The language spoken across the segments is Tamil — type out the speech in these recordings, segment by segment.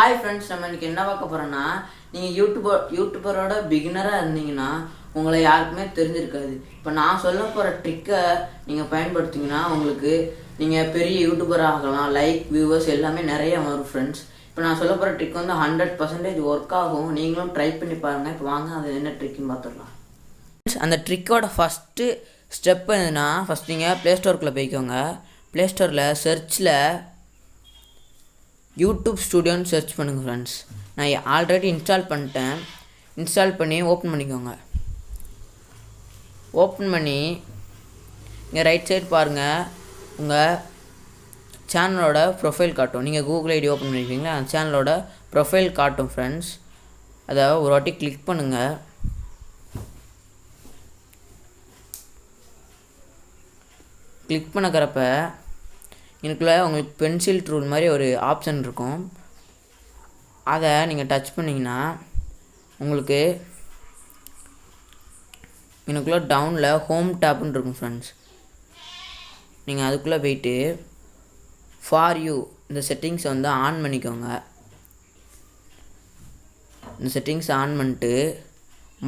ஹாய் ஃப்ரெண்ட்ஸ் நம்ம இன்றைக்கி என்ன பார்க்க போகிறோன்னா நீங்கள் யூடியூபர் யூடியூபரோட பிகினராக இருந்தீங்கன்னா உங்களை யாருக்குமே தெரிஞ்சிருக்காது. இப்போ நான் சொல்ல போகிற ட்ரிக்கை நீங்கள் பயன்படுத்திங்கன்னா உங்களுக்கு நீங்கள் பெரிய யூடியூபர் ஆகலாம் லைக் வியூவர்ஸ் எல்லாமே நிறைய வரும் ஃப்ரெண்ட்ஸ் இப்போ நான் சொல்ல போகிற ட்ரிக் வந்து ஹண்ட்ரட் பர்சன்டேஜ் ஒர்க் ஆகும். நீங்களும் ட்ரை பண்ணி பாருங்கள் இப்போ வாங்க அது என்ன ட்ரிக்குன்னு பார்த்துடலாம். அந்த ட்ரிக்கோட ஃபஸ்ட்டு ஸ்டெப் என்னன்னா ஃபஸ்ட் நீங்கள் ப்ளே ஸ்டோருக்குள்ளே போய்க்கோங்க. ப்ளே ஸ்டோரில் சர்ச்சில் யூடியூப் ஸ்டூடியோன்னு சர்ச் பண்ணுங்கள் ஃப்ரெண்ட்ஸ் நான் ஆல்ரெடி இன்ஸ்டால் பண்ணிட்டேன். இன்ஸ்டால் பண்ணி ஓப்பன் பண்ணிக்கோங்க. ஓப்பன் பண்ணி இங்கே ரைட் சைடு பாருங்கள் உங்கள் சேனலோட ப்ரொஃபைல் காட்டும். நீங்கள் கூகுள் ஐடி ஓப்பன் பண்ணிருக்கீங்களா? அந்த சேனலோட ப்ரொஃபைல் காட்டும் ஃப்ரெண்ட்ஸ் அதை ஒரு வாட்டி கிளிக் பண்ணுங்கள் கிளிக் பண்ணக்கிறப்ப இதுக்குள்ளே உங்களுக்கு பென்சில் ட்ரூல் மாதிரி ஒரு ஆப்ஷன் இருக்கும். அதை நீங்கள் டச் பண்ணிங்கன்னா உங்களுக்கு எனக்குள்ளே டவுனில் ஹோம் டேப்னு இருக்கும் ஃப்ரெண்ட்ஸ் நீங்கள் அதுக்குள்ளே போயிட்டு ஃபார் யூ இந்த செட்டிங்ஸை வந்து ஆன் பண்ணிக்கோங்க. இந்த செட்டிங்ஸ் ஆன் பண்ணிட்டு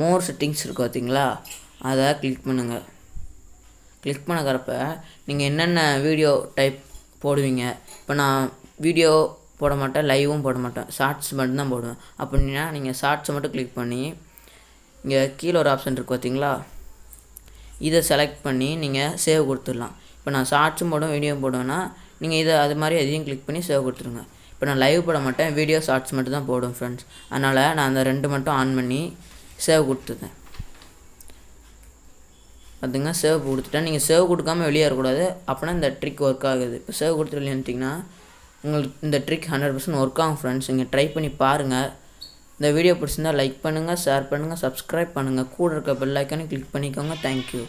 மோர் செட்டிங்ஸ் இருக்கும் பார்த்தீங்களா அதை கிளிக் பண்ணுங்கள் கிளிக் பண்ணக்கிறப்ப நீங்கள் என்னென்ன வீடியோ டைப் போடுவீங்க. இப்போ நான் வீடியோ போட மாட்டேன் லைவும் போட மாட்டேன். ஷார்ட்ஸ் மட்டும்தான் போடுவேன். அப்படின்னா நீங்கள் ஷார்ட்ஸை மட்டும் கிளிக் பண்ணி இங்கே கீழே ஒரு ஆப்ஷன் இருக்குது பார்த்தீங்களா இதை செலக்ட் பண்ணி நீங்கள் சேவ் கொடுத்துடலாம். இப்போ நான் ஷார்ட்ஸும் போடுவேன் வீடியோ போடுவேன்னா நீங்கள் இதை அது மாதிரி எதையும் கிளிக் பண்ணி சேவ் கொடுத்துருங்க இப்போ நான் லைவ் போட மாட்டேன் வீடியோ ஷார்ட்ஸ் மட்டும் தான் போடுவேன் ஃப்ரெண்ட்ஸ் அதனால் நான் அந்த ரெண்டு மட்டும் ஆன் பண்ணி சேவ் கொடுத்துருந்தேன் பார்த்துங்க சேவ் கொடுத்துட்டேன் நீங்கள் சேவ் கொடுக்காம வெளியே வரக்கூடாது. அப்போனா இந்த ட்ரிக் ஒர்க் ஆகுது. இப்போ சேவ் கொடுத்து வெளியே வந்துட்டிங்கன்னா உங்களுக்கு இந்த ட்ரிக் ஹண்ட்ரட் பர்சன்ட் ஒர்க் ஆகும் ஃப்ரெண்ட்ஸ் நீங்கள் ட்ரை பண்ணி பாருங்கள் இந்த வீடியோ பிடிச்சிருந்தா லைக் பண்ணுங்கள் ஷேர் பண்ணுங்கள் சப்ஸ்கிரைப் பண்ணுங்கள் கூட இருக்க பெல் ஐக்கானே கிளிக் பண்ணிக்கோங்க. தேங்க்யூ